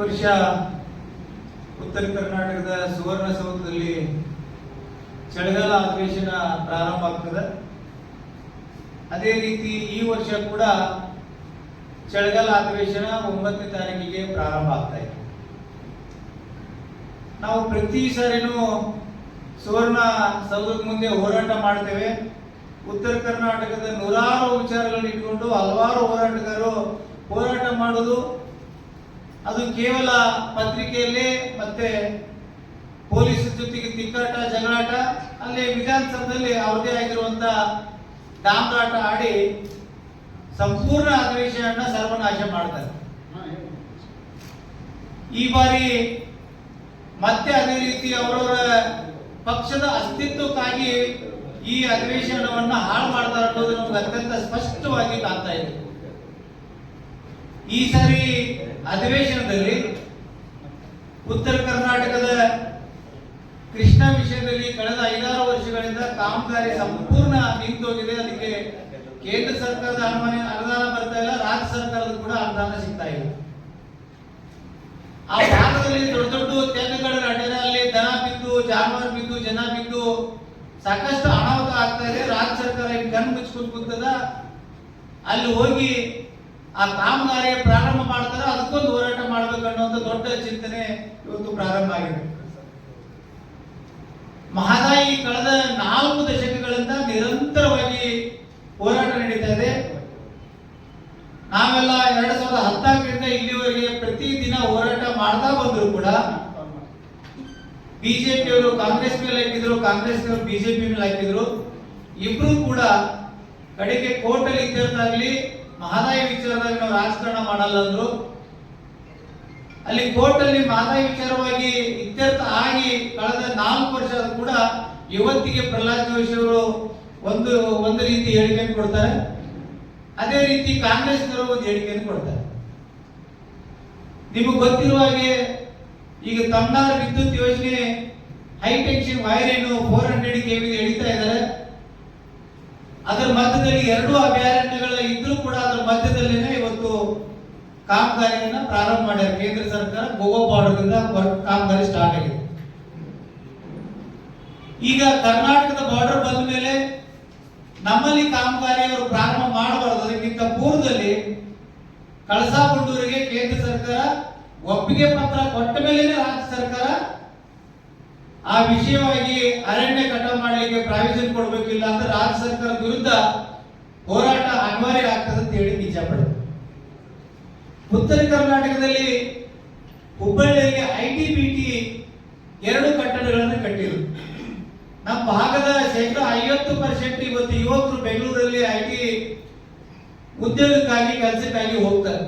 ವರ್ಷ ಉತ್ತರ ಕರ್ನಾಟಕದ ಸುವರ್ಣಸೌಧದಲ್ಲಿ ಚಳಿಗಾಲ ಅಧಿವೇಶನ ಪ್ರಾರಂಭ ಆಗ್ತದೆ. ಅದೇ ರೀತಿ ಈ ವರ್ಷ ಕೂಡ ಚಳಿಗಾಲ ಅಧಿವೇಶನ ಒಂಬತ್ತನೇ ತಾರೀಕಿಗೆ ಪ್ರಾರಂಭ ಆಗ್ತಾ ಇದೆ. ನಾವು ಪ್ರತಿ ಸಾರಿನೂ ಸುವರ್ಣ ಸೌಧದ ಮುಂದೆ ಹೋರಾಟ ಮಾಡ್ತೇವೆ. ಉತ್ತರ ಕರ್ನಾಟಕದ ನೂರಾರು ವಿಚಾರಗಳನ್ನು ಇಟ್ಕೊಂಡು ಹಲವಾರು ಹೋರಾಟಗಾರರು ಹೋರಾಟ ಮಾಡೋದು ಅದು ಕೇವಲ ಪತ್ರಿಕೆಯಲ್ಲಿ ಮತ್ತೆ ಪೊಲೀಸ್ ಜೊತೆಗೆ ತಿಕ್ಕಾಟ, ಜಗಳಾಟ, ಅಲ್ಲಿ ವಿಧಾನಸಭೆಯಲ್ಲಿ ಅವ್ರದೇ ಆಗಿರುವಂತ ಡಾಮ್ರಾಟ ಆಡಿ ಸಂಪೂರ್ಣ ಅಧಿವೇಶನ ಸರ್ವನಾಶ ಮಾಡ್ತಾರೆ. ಈ ಬಾರಿ ಮತ್ತೆ ಅದೇ ರೀತಿ ಅವರವರ ಪಕ್ಷದ ಅಸ್ತಿತ್ವಕ್ಕಾಗಿ ಈ ಅಧಿವೇಶನವನ್ನ ಹಾಳು ಮಾಡ್ತಾರೆ ಅನ್ನೋದು ನಮ್ಗೆ ಅತ್ಯಂತ ಸ್ಪಷ್ಟವಾಗಿ ಕಾಣ್ತಾ ಇದೆ. ಈ ಸಾರಿ ಅಧಿವೇಶನದಲ್ಲಿ ಉತ್ತರ ಕರ್ನಾಟಕದ ಕೃಷ್ಣ ವಿಷಯದಲ್ಲಿ ಕಳೆದ ಐದಾರು ವರ್ಷಗಳಿಂದ ಕಾಮಗಾರಿ ಸಂಪೂರ್ಣ ನಿಂತೋಗಿದೆ. ಅದಕ್ಕೆ ಕೇಂದ್ರ ಸರ್ಕಾರದ ಅನುಮಾನ ಅನುದಾನ ಬರ್ತಾ ಇಲ್ಲ, ರಾಜ್ಯ ಸರ್ಕಾರದ ಕೂಡ ಅನುದಾನ ಸಿಗ್ತಾ ಇಲ್ಲ. ಆ ಭಾಗದಲ್ಲಿ ದೊಡ್ಡ ದೊಡ್ಡ ತೆಗ್ಗುಗಳ ಅಡ್ಡದಲ್ಲಿ ದನ ಬಿದ್ದು, ಜಾನುವಾರು ಬಿದ್ದು, ಜನ ಬಿದ್ದು ಸಾಕಷ್ಟು ಅನಾಹುತ ಆಗ್ತಾ ಇದೆ. ರಾಜ್ಯ ಸರ್ಕಾರ ಕಣ್ಣು ಮುಚ್ಕೊಂಡು ಕೂತದ. ಅಲ್ಲಿ ಹೋಗಿ ಆ ಕಾಮಗಾರಿ ಪ್ರಾರಂಭ ಮಾಡ್ತಾರೆ, ಅದಕ್ಕೊಂದು ಹೋರಾಟ ಮಾಡಬೇಕು ಅನ್ನೋ ದೊಡ್ಡ ಚಿಂತನೆ ಇವತ್ತು ಪ್ರಾರಂಭ ಆಗಿದೆ. ಮಹದಾಯಿ ಕಳೆದ ನಾಲ್ಕು ದಶಕಗಳಿಂದ ನಿರಂತರವಾಗಿ ಹೋರಾಟ ನಡೀತಾ ಇದೆ. ನಾವೆಲ್ಲ ಎರಡ್ ಸಾವಿರದ ಹದಿನಾಲ್ಕರಿಂದ ಇಲ್ಲಿವರೆಗೆ ಪ್ರತಿ ದಿನ ಹೋರಾಟ ಮಾಡ್ತಾ ಬಂದ್ರು ಕೂಡ ಬಿಜೆಪಿಯವರು, ಕಾಂಗ್ರೆಸ್ ಮೇಲೆ ಹಾಕಿದ್ರು, ಕಾಂಗ್ರೆಸ್ನವರು ಬಿಜೆಪಿ ಮೇಲೆ ಹಾಕಿದ್ರು. ಇಬ್ರು ಕೂಡ ಕಡೆಗೆ ಕೋರ್ಟ್ ಅಲ್ಲಿ ಇತ್ಯರ್ಥ ಆಗ್ಲಿ ಮಹದಾಯಿ ವಿಚಾರದಲ್ಲಿ ನಾವು ರಾಜಕಾರಣ ಮಾಡಲ್ಲ ಅಂದ್ರು ಅಲ್ಲಿ ಕೋರ್ಟ್ ಅಲ್ಲಿ ಮಹದಾಯಿ ವಿಚಾರವಾಗಿ ಇತ್ಯರ್ಥ ಆಗಿ ಕಳೆದ ನಾಲ್ಕು ವರ್ಷ ಕೂಡ ಇವತ್ತಿಗೆ ಪ್ರಹ್ಲಾದ್ ಜೋಶಿ ಅವರು ಒಂದು ಒಂದು ರೀತಿ ಹೇಳಿಕೆಯನ್ನು ಕೊಡ್ತಾರೆ. ಅದೇ ರೀತಿ ಕಾಂಗ್ರೆಸ್ನವರು ಒಂದು ಹೇಳಿಕೆಯನ್ನು ಕೊಡ್ತಾರೆ. ನಿಮಗೆ ಗೊತ್ತಿರುವ ಹಾಗೆ ಈಗ ತಮ್ನಾರ್ ವಿದ್ಯುತ್ ಯೋಜನೆ ಹೈ ಟೆನ್ಷನ್ ವೈರ್ ಏನು ಫೋರ್ ಹಂಡ್ರೆಡ್ ಕೆವಿ ಎಳಿತಾ ಇದ್ದಾರೆ. ಅದರ ಮಧ್ಯದಲ್ಲಿ ಎರಡು ಅಭಯಾರಣ್ಯಗಳ ಇದ್ರೂ ಕೂಡ ಮಧ್ಯದಲ್ಲೇನೆ ಇವತ್ತು ಕಾಮಗಾರಿಯನ್ನ ಪ್ರಾರಂಭ ಮಾಡ್ಯಾರ ಕೇಂದ್ರ ಸರ್ಕಾರ, ಗೋವಾ ಬಾರ್ಡರ್ದಿಂದ ಇಂದ ಕಾಮಗಾರಿ ಸ್ಟಾರ್ಟ್ ಆಗಿದೆ. ಈಗ ಕರ್ನಾಟಕದ ಬಾರ್ಡರ್ ಬಂದ ಮೇಲೆ ನಮ್ಮಲ್ಲಿ ಕಾಮಗಾರಿ ಅವರು ಪ್ರಾರಂಭ ಮಾಡಬಾರದು. ಅದಕ್ಕಿಂತ ಪೂರ್ವದಲ್ಲಿ ಕಳಸಾ ಗುಂಡೂರಿಗೆ ಕೇಂದ್ರ ಸರ್ಕಾರ ಒಪ್ಪಿಗೆ ಪತ್ರ ಕೊಟ್ಟ ಮೇಲೆ ರಾಜ್ಯ ಸರ್ಕಾರ ಆ ವಿಷಯವಾಗಿ ಅರಣ್ಯ ಕಟಾವು ಮಾಡಲಿಕ್ಕೆ ಪ್ರಾವಿಷನ್ ಕೊಡಬೇಕಿಲ್ಲ ಅಂದ್ರೆ ರಾಜ್ಯ ಸರ್ಕಾರ ವಿರುದ್ಧ ಹೋರಾಟ ಅನಿವಾರ್ಯ ಆಗ್ತದೆ. ಉತ್ತರ ಕರ್ನಾಟಕದಲ್ಲಿ ಹುಬ್ಬಳ್ಳಿಯಲ್ಲಿ ಐ ಟಿ ಬಿ ಟಿ ಎರಡು ಕಟ್ಟಡಗಳನ್ನು ಕಟ್ಟಿದ್ರು ನಮ್ಮ ಭಾಗದ ಶೇಕಡ ಐವತ್ತು ಪರ್ಸೆಂಟ್ ಇವತ್ತು ಯುವಕರು ಬೆಂಗಳೂರಲ್ಲಿ ಐ ಟಿ ಉದ್ಯೋಗಕ್ಕಾಗಿ, ಕೆಲಸಕ್ಕಾಗಿ ಹೋಗ್ತಾರೆ.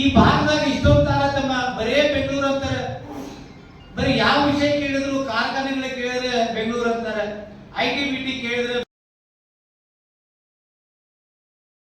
ಈ ಭಾಗದಾಗ ಇಷ್ಟೊತ್ತಾರ ತಾರತಮ್ಮ ಬರೇ ಬೆಂಗಳೂರು ಅಂತಾರೆ. ಬರೀ ಯಾವ ವಿಷಯ ಕೇಳಿದ್ರು ಕಾರ್ಖಾನೆಗಳ ಕೇಳಿದ್ರೆ ಬೆಂಗಳೂರು ಅಂತಾರೆ. I T B